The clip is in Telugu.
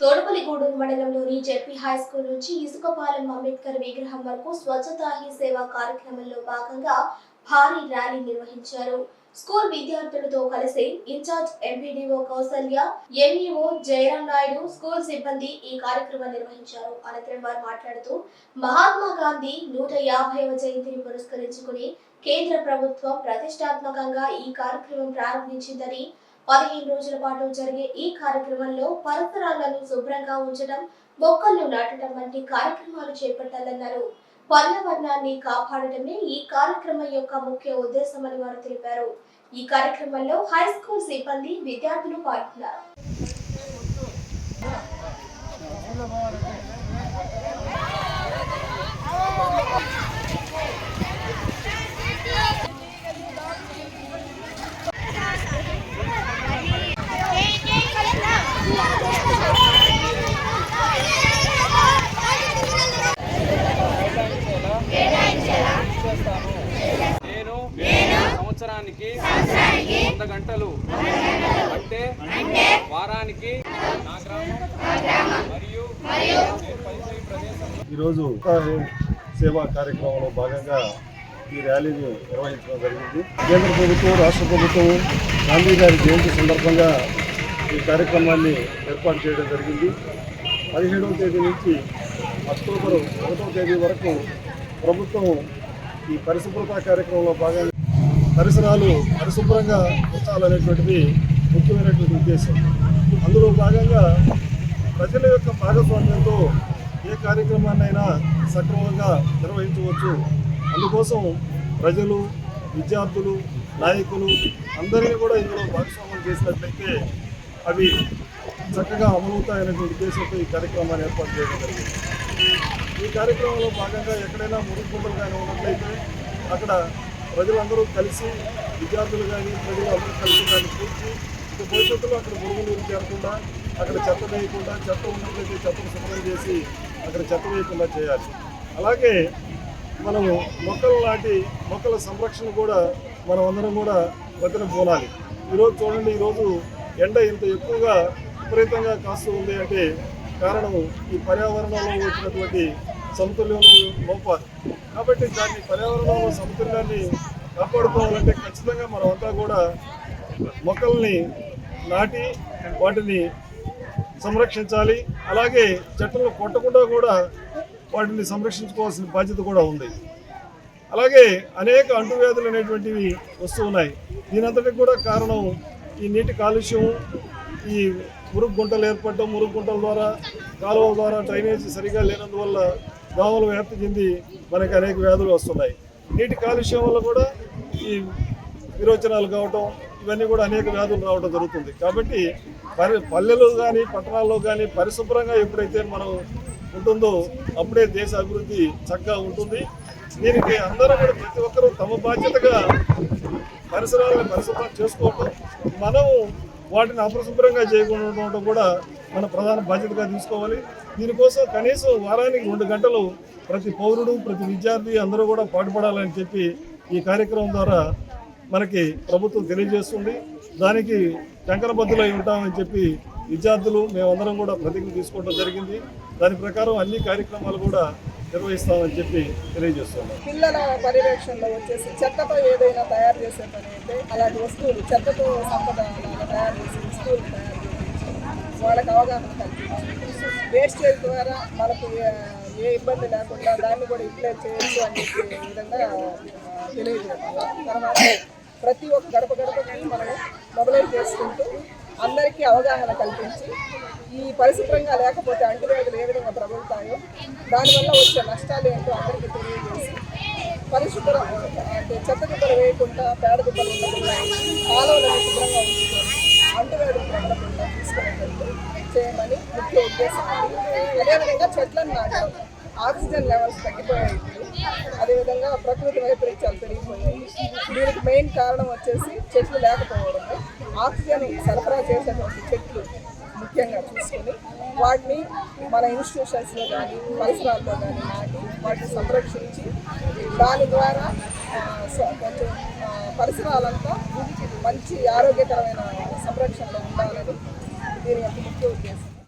తోడపల్లిగూడూరు మండలంలోని జెడ్పీ హై స్కూల్ నుంచి ఇసుకపాలెం అంబేద్కర్ విగ్రహం వరకు స్వచ్ఛతా హీ సేవ కార్యక్రమంలో భాగంగా భారీ ర్యాలీ నిర్వహించారు. స్కూల్ విద్యార్థులతో కలిసి in charge MPDO Kausalya MEO Jayaram Naidu school సిబ్బంది ఈ కార్యక్రమం నిర్వహించారు. అనంతరం వారు మాట్లాడుతూ మహాత్మా గాంధీ నూట యాభైవ జయంతిని పురస్కరించుకుని కేంద్ర ప్రభుత్వం ప్రతిష్టాత్మకంగా ఈ కార్యక్రమం ప్రారంభించిందని పదిహేను రోజుల పాటు జరిగే ఈ కార్యక్రమంలో పరిసరాలను శుభ్రంగా ఉంచడం మొక్కలు నాటడం వంటి కార్యక్రమాలు చేపట్టాలన్నారు. పర్యావరణాన్ని కాపాడటమే ఈ కార్యక్రమం యొక్క ముఖ్య ఉద్దేశమని వారు తెలిపారు. ఈ కార్యక్రమంలో హై స్కూల్ సిబ్బంది విద్యార్థులు పాల్గొన్నారు. సంవత్సరానికి వంద గంటలు. అంటే వారానికి మరియు ఈరోజు సేవా కార్యక్రమంలో భాగంగా ఈ ర్యాలీని నిర్వహించడం జరిగింది. కేంద్ర ప్రభుత్వం రాష్ట్ర ప్రభుత్వం గాంధీ గారి జయంతి సందర్భంగా ఈ కార్యక్రమాన్ని ఏర్పాటు చేయడం జరిగింది. పదిహేడవ తేదీ నుంచి అక్టోబర్ ఒకటవ తేదీ వరకు ప్రభుత్వం ఈ పరిశుభ్రత కార్యక్రమంలో భాగంగా పరిసరాలు పరిశుభ్రంగా ఉంచాలనేటువంటిది ముఖ్యమైనటువంటి ఉద్దేశం. అందులో భాగంగా ప్రజల యొక్క భాగస్వామ్యంతో ఏ కార్యక్రమాన్నైనా సక్రమంగా నిర్వహించవచ్చు. అందుకోసం ప్రజలు విద్యార్థులు నాయకులు అందరినీ కూడా ఇందులో భాగస్వామ్యం చేసినట్లయితే అవి చక్కగా అమలవుతాయనేటువంటి ఉద్దేశంతో ఈ కార్యక్రమాన్ని ఏర్పాటు చేయడం జరిగింది. ఈ కార్యక్రమంలో భాగంగా ఎక్కడైనా మురుగుకుంటలు కానీ ఉన్నట్లయితే అక్కడ ప్రజలందరూ కలిసి విద్యార్థులు కానీ ప్రజలు అందరూ కలిసి దాన్ని పూర్తి ఇక భవిష్యత్తులో అక్కడ మురుగు నీరు చేరకుండా అక్కడ చెత్త వేయకుండా చెత్త ఉన్నట్లయితే చెత్తను శుభ్రం చేసి అక్కడ చెత్త వేయకుండా చేయాలి. అలాగే మనము మొక్కలు నాటి మొక్కల సంరక్షణ కూడా మనం అందరం కూడా వదిన పోనాలి. ఈరోజు చూడండి ఈరోజు ఎండ ఇంత ఎక్కువగా విపరీతంగా కాస్తూ ఉంది అంటే కారణం ఈ పర్యావరణంలో వచ్చినటువంటి సమతుల్యం లోపాలి. కాబట్టి దాన్ని పర్యావరణంలో సమతుల్యాన్ని కాపాడుకోవాలంటే ఖచ్చితంగా మనమంతా అంతా కూడా మొక్కల్ని నాటి వాటిని సంరక్షించాలి. అలాగే చెట్లను కొట్టకుండా కూడా వాటిని సంరక్షించుకోవాల్సిన బాధ్యత కూడా ఉంది. అలాగే అనేక అంటువ్యాధులు అనేటువంటివి వస్తూ ఉన్నాయి. దీనంతటికి కూడా కారణం ఈ నీటి కాలుష్యం ఈ మురుగు గుంటలు ఏర్పడటం మురుగు గుంటల ద్వారా కాలువల ద్వారా డ్రైనేజీ సరిగా లేనందువల్ల దోమలు వ్యాప్తి చెంది మనకి అనేక వ్యాధులు వస్తున్నాయి. నీటి కాలుష్యం వల్ల కూడా ఈ విరోచనాలు కావటం ఇవన్నీ కూడా అనేక వ్యాధులు రావడం జరుగుతుంది. కాబట్టి పరి పల్లెలు కానీ పట్టణాల్లో కానీ పరిశుభ్రంగా ఎప్పుడైతే మనం ఉంటుందో అప్పుడే దేశ అభివృద్ధి చక్కగా ఉంటుంది. దీనికి అందరూ కూడా ప్రతి ఒక్కరూ తమ బాధ్యతగా పరిసరాలను పరిశుభ్రం చేసుకోవటం మనము వాటిని అపరిశుభ్రంగా చేయకుండా ఉండటం కూడా మన ప్రధాన బాధ్యతగా తీసుకోవాలి. దీనికోసం కనీసం వారానికి రెండు గంటలు ప్రతి పౌరుడు ప్రతి విద్యార్థి అందరూ కూడా పాటుపడాలని చెప్పి ఈ కార్యక్రమం ద్వారా మనకి ప్రభుత్వం తెలియజేస్తుంది. దానికి కంకణబద్దులై ఉంటామని చెప్పి విద్యార్థులు మేమందరం కూడా ప్రతిజ్ఞ తీసుకోవడం జరిగింది. దాని ప్రకారం అన్ని కార్యక్రమాలు కూడా నిర్వహిస్తామని చెప్పి తెలియజేస్తున్నాం. పిల్లల పర్యవేక్షణలో వచ్చేసి చెత్తతో ఏదైనా తయారు చేసే పని అయితే అలాంటి వస్తువులు చెత్తతో సంపద తయారు చేసే వస్తువులు తయారు చేసి వాళ్ళకి అవగాహన కల్పించి వేస్టేజ్ ద్వారా మనకు ఏ- ఇబ్బంది లేకుండా దాన్ని కూడా యూటిలైజ్ చేయొచ్చు అని విధంగా తెలియజేయాలి తర్వాత ప్రతి ఒక్క గడప గడపకి మనం మొబలైజ్ చేసుకుంటూ అందరికీ అవగాహన కల్పించి ఈ పరిశుభ్రంగా లేకపోతే అంటువ్యాధులు ఏ విధంగా ప్రబలుతాయో దానివల్ల వచ్చే నష్టాలు ఏంటో అందరికీ తెలియజేసి పరిశుభ్ర అంటే చెత్త దుబ్బలు వేయకుండా పేడ దుబ్బలు ఉండకుండా కాలువలను శుభ్రంగా ఉంచుకొని అంటువ్యాధులు ప్రబలకుండా తీసుకునేటట్టు చేయమని ముఖ్య ఉద్దేశం. అదేవిధంగా చెట్లను నాటడం ఆక్సిజన్ లెవెల్స్ తగ్గిపోయాయి. అదేవిధంగా ప్రకృతి వైపరీత్యాలు పెరిగిపోయాయి. దీనికి మెయిన్ కారణం వచ్చేసి చెట్లు లేకపోవడమే. ఆక్సిజన్ సరఫరా చేసేటువంటి చెట్లు ముఖ్యంగా చూసుకొని వాటిని మన ఇన్స్టిట్యూషన్స్లో కానీ పరిసరాల్లో కానీ నాటి వాటిని సంరక్షించి దాని ద్వారా కొంచెం పరిసరాలంతా మంచి ఆరోగ్యకరమైన సంరక్షణలో ఉండాలని దీని యొక్క ముఖ్య ఉద్దేశం.